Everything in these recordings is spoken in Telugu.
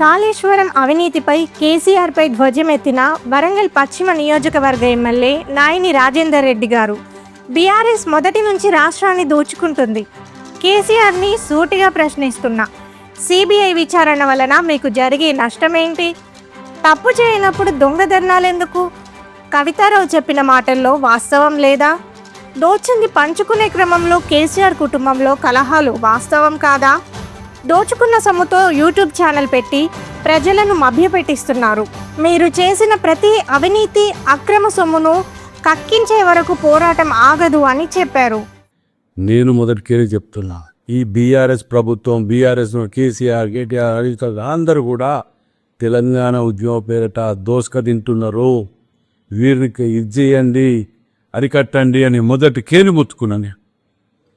కాళేశ్వరం అవినీతిపై కేసీఆర్పై ధ్వజమెత్తిన వరంగల్ పశ్చిమ నియోజకవర్గ ఎమ్మెల్యే నాయని రాజేందర్ రెడ్డి గారు. బీఆర్ఎస్ మొదటి నుంచి రాష్ట్రాన్ని దోచుకుంటుంది. కేసీఆర్ని సూటిగా ప్రశ్నిస్తున్నా. సిబిఐ విచారణ వలన మీకు జరిగే నష్టమేంటి? తప్పు చేయనప్పుడు దొంగ ధర్నాలెందుకు? కవితారావు చెప్పిన మాటల్లో వాస్తవం లేదా? దోచింది పంచుకునే క్రమంలో కేసీఆర్ కుటుంబంలో కలహాలు వాస్తవం కాదా? దోచుకున్న సొమ్ముతో యూట్యూబ్ ఛానల్ పెట్టి ప్రజలను మభ్యపెట్టిస్తున్నారు. మీరు చేసిన ప్రతి అవినీతి అక్రమ సొమ్మును కక్కించే వరకు పోరాటం ఆగదు అని చెప్పారు. నేను మొదటికే చెప్తున్నా ఈ బీఆర్ఎస్ ప్రభుత్వం బీఆర్ఎస్ కేసీఆర్ కేటీఆర్ హరీష్ అందరూ కూడా తెలంగాణ ఉద్యమ పేరిట దోసక తింటున్నారు. వీరికి ఇది చేయండి అరికట్టండి అని మొదటి కేలు ముత్తుకున్నాను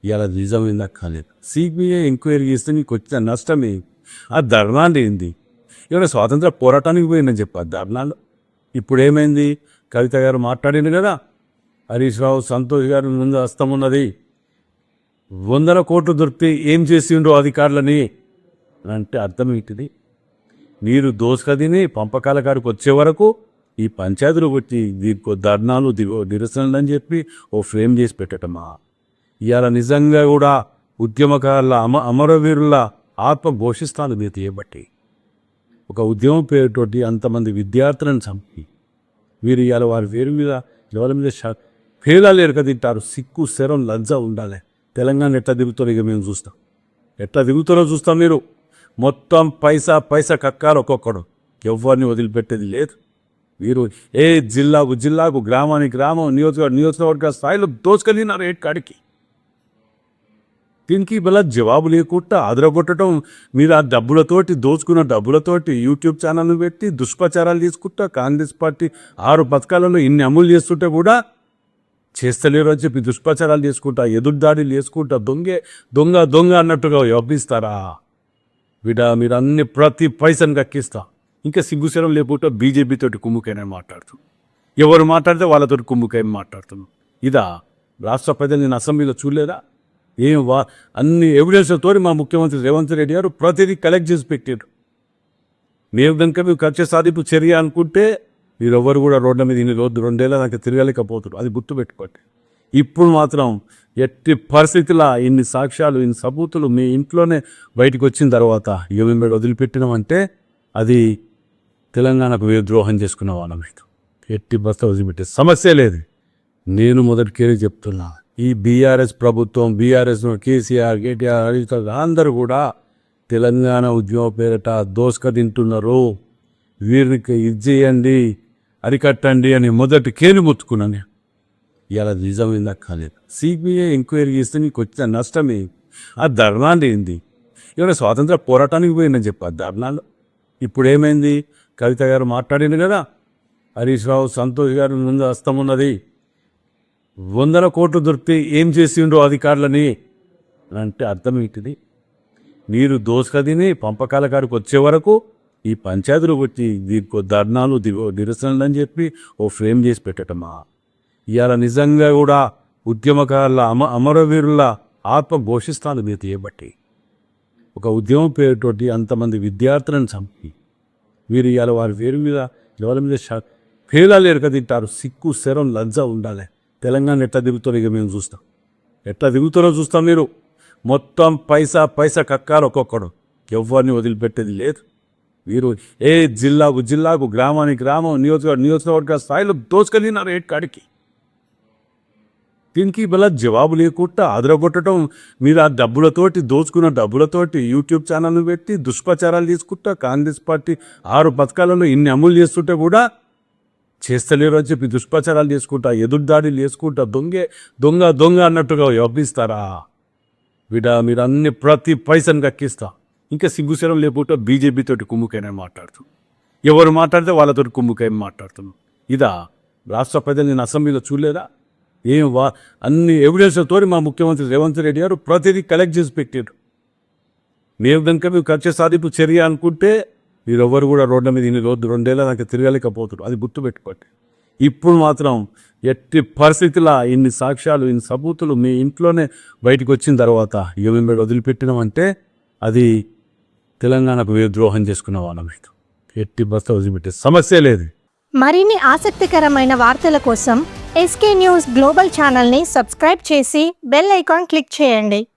ఇలా నిజమైందా కాలేదు. సిబిఐ ఎంక్వైరీ చేస్తే నీకు వచ్చిన నష్టమే ఆ ధర్నాలు ఏంది ఇక్కడ స్వాతంత్ర పోరాటానికి పోయిందని చెప్పి ఆ ధర్నాలు. ఇప్పుడు ఏమైంది కవిత గారు మాట్లాడింది కదా హరీష్ రావు సంతోష్ గారు ముందు హస్తం ఉన్నది. వందల కోట్లు దొరికితే ఏం చేసిండ్రో అధికారులని అంటే అర్థం ఏంటిది? మీరు దోసుక తిని పంపకాల కాడికి వచ్చే వరకు ఈ పంచాయతీలు వచ్చి దీనికి ధర్నాలు దిగో నిరసనలు అని చెప్పి ఓ ఫ్రేమ్ చేసి పెట్టటమా? ఇవాళ నిజంగా కూడా ఉద్యమకారుల అమ అమరవీరుల ఆత్మ ఘోషిస్తాను మీరు చేయబట్టి ఒక ఉద్యమం పేరుతోటి అంతమంది విద్యార్థులను చంపి వీరు ఇవాళ వారి పేరు మీద ఎవరి మీద ష- పేలాలు ఎరక తింటారు సిక్కు శరం లజ్జ ఉండాలి. తెలంగాణ ఎట్లా దిగుతారో ఇక మేము చూస్తాం. ఎట్లా దిగుతారో చూస్తాం మీరు? మొత్తం పైసా పైసా కక్కారు ఒక్కొక్కడు. ఎవరిని వదిలిపెట్టేది లేదు. వీరు ఏ జిల్లాకు జిల్లాకు గ్రామానికి గ్రామం నియోజకవర్గ నియోజకవర్గ స్థాయిలో దోచుకెళ్ళినారు ఏటి కాడికి? దీనికి ఇలా జవాబు లేకుండా ఆదరగొట్టడం మీరు ఆ డబ్బులతోటి దోచుకున్న డబ్బులతోటి యూట్యూబ్ ఛానల్ పెట్టి దుష్ప్రచారాలు తీసుకుంటా కాంగ్రెస్ పార్టీ ఆరు పథకాలలో ఇన్ని అమలు చేస్తుంటే కూడా చేస్తలేరు అని చెప్పి దుష్ప్రచారాలు చేసుకుంటా ఎదురుదాడులు చేసుకుంటా దొంగే దొంగ దొంగ అన్నట్టుగా వ్యవహరిస్తారా విడా మీరు అన్ని ప్రతి పైసను కక్కిస్తా. ఇంకా సిగ్గుశరం లేకుండా బీజేపీతోటి కుమ్ముకైనా మాట్లాడుతూ. ఎవరు మాట్లాడితే వాళ్ళతోటి కుమ్ముకై మాట్లాడుతున్నాం. ఇదా రాష్ట్ర ప్రజలు నేను అసెంబ్లీలో చూడలేదా? ఏం వా అన్ని ఎవిడెన్స్లతో మా ముఖ్యమంత్రి రేవంత్ రెడ్డి గారు ప్రతిదీ కలెక్ట్ చేసి పెట్టారు మేము కనుక మీరు ఖర్చు సాధింపు చర్య అనుకుంటే మీరు ఎవరు కూడా రోడ్ల మీద ఇన్ని రోజు రెండేళ్ళ దాకా తిరగలేకపోతున్నారు అది గుర్తుపెట్టుకోండి ఇప్పుడు మాత్రం ఎట్టి పరిస్థితుల ఇన్ని సాక్ష్యాలు ఇన్ని సబూతులు మీ ఇంట్లోనే బయటకు వచ్చిన తర్వాత ఇక వదిలిపెట్టినామంటే అది తెలంగాణకు మీరు ద్రోహం చేసుకున్న వాళ్ళం మీకు ఎట్టి బస్త వదిలిపెట్టే సమస్య లేదు. నేను మొదటికే చెప్తున్నాను ఈ బీఆర్ఎస్ ప్రభుత్వం బీఆర్ఎస్ కేసీఆర్ కేటీఆర్ హరీష్ అందరూ కూడా తెలంగాణ ఉద్యమ పేరిట దోసక తింటున్నారు. వీరికి ఇది చేయండి అరికట్టండి అని మొదటి కేలు ముత్తుకున్నాను ఇలా నిజమైందా కాలేదు. సిబిఐ ఎంక్వైరీ చేస్తే నీకు వచ్చిన నష్టమే? ఆ ధర్నాలు ఏంది? ఇక్కడ స్వాతంత్ర పోరాటానికి పోయిందని చెప్పా ధర్నాలు. ఇప్పుడు ఏమైంది కవిత గారు మాట్లాడింది కదా. హరీష్ రావు సంతోష్ గారు ముందు హస్తం ఉన్నది. వందల కోట్లు దొరికితే ఏం చేసిండ్రో అధికారులని అంటే అర్థం ఏంటిది? మీరు దోసుక తిని పంపకాల కాడికి వచ్చే వరకు ఈ పంచాయతీలు వచ్చి దీనికి ధర్నాలు నిరసనలు అని చెప్పి ఓ ఫ్రేమ్ చేసి పెట్టటమా? ఇవాళ నిజంగా కూడా ఉద్యమకారుల అమ అమరవీరుల ఆత్మ ఘోషిస్తాను మీరు చేయబట్టి. ఒక ఉద్యమం పేరుతోటి అంతమంది విద్యార్థులను చంపి. వీరు ఇవాళ వారి పేరు మీద ఎవరి మీద ష- పేలాలు తింటారు సిక్కు శరం లజ్జ ఉండాలి. తెలంగాణ ఎట్లా దిగుతారో ఇక మేము చూస్తాం. ఎట్లా దిగుతారో చూస్తాం మీరు. మొత్తం పైసా పైసా కక్కారు ఒక్కొక్కడు. ఎవరిని వదిలిపెట్టేది లేదు. వీరు ఏ జిల్లాకు జిల్లాకు గ్రామానికి గ్రామం నియోజక నియోజకవర్గ స్థాయిలో దోచుకెళ్ళినారు ఏ కాడికి? దీనికి ఇలా జవాబు లేకుండా అదరగొట్టడం మీరు ఆ డబ్బులతోటి దోచుకున్న డబ్బులతోటి యూట్యూబ్ ఛానల్ పెట్టి దుష్ప్రచారాలు తీసుకుంటా కాంగ్రెస్ పార్టీ ఆరు పథకాలలో ఇన్ని అమలు చేస్తుంటే కూడా చేస్తలేరు అని చెప్పి దుష్ప్రచారాలు చేసుకుంటా ఎదురుదాడులు చేసుకుంటా దొంగే దొంగ దొంగ అన్నట్టుగా వ్యవహరిస్తారా? విడ మీరు అన్ని ప్రతి పైసను కక్కిస్తా. ఇంకా సిగ్గుశరం లేకుండా బీజేపీతోటి కుమ్ముకైనా మాట్లాడుతూ. ఎవరు మాట్లాడితే వాళ్ళతోటి కుమ్ముకై మాట్లాడుతున్నాం. ఇదా రాష్ట్ర ప్రజలు నేను అసెంబ్లీలో చూడలేదా? ఏం వా అన్ని ఎవిడెన్స్లతో మా ముఖ్యమంత్రి రేవంత్ రెడ్డి గారు ప్రతిదీ కలెక్ట్ చేసి పెట్టారు మేము కనుక మీరు ఖర్చు సాధింపు చర్య అనుకుంటే మీరు ఎవరు కూడా రోడ్ల మీద ఇన్ని రోజు రెండేళ్ళ నాకు తిరగలేకపోతారు అది గుర్తుపెట్టుకోండి. ఇప్పుడు మాత్రం ఎట్టి పరిస్థితుల ఇన్ని సాక్ష్యాలు ఇన్ని సబూతులు మీ ఇంట్లోనే బయటకు వచ్చిన తర్వాత ఇక మేము వదిలిపెట్టినామంటే అది తెలంగాణకు ద్రోహం చేసుకున్న వాళ్ళం మీకు ఎట్టి బస్త వదిలిపెట్టే సమస్య లేదు. మరిన్ని ఆసక్తికరమైన వార్తల కోసం ఎస్కే న్యూస్ గ్లోబల్ ఛానల్ని సబ్స్క్రైబ్ చేసి బెల్ ఐకాన్ క్లిక్ చేయండి.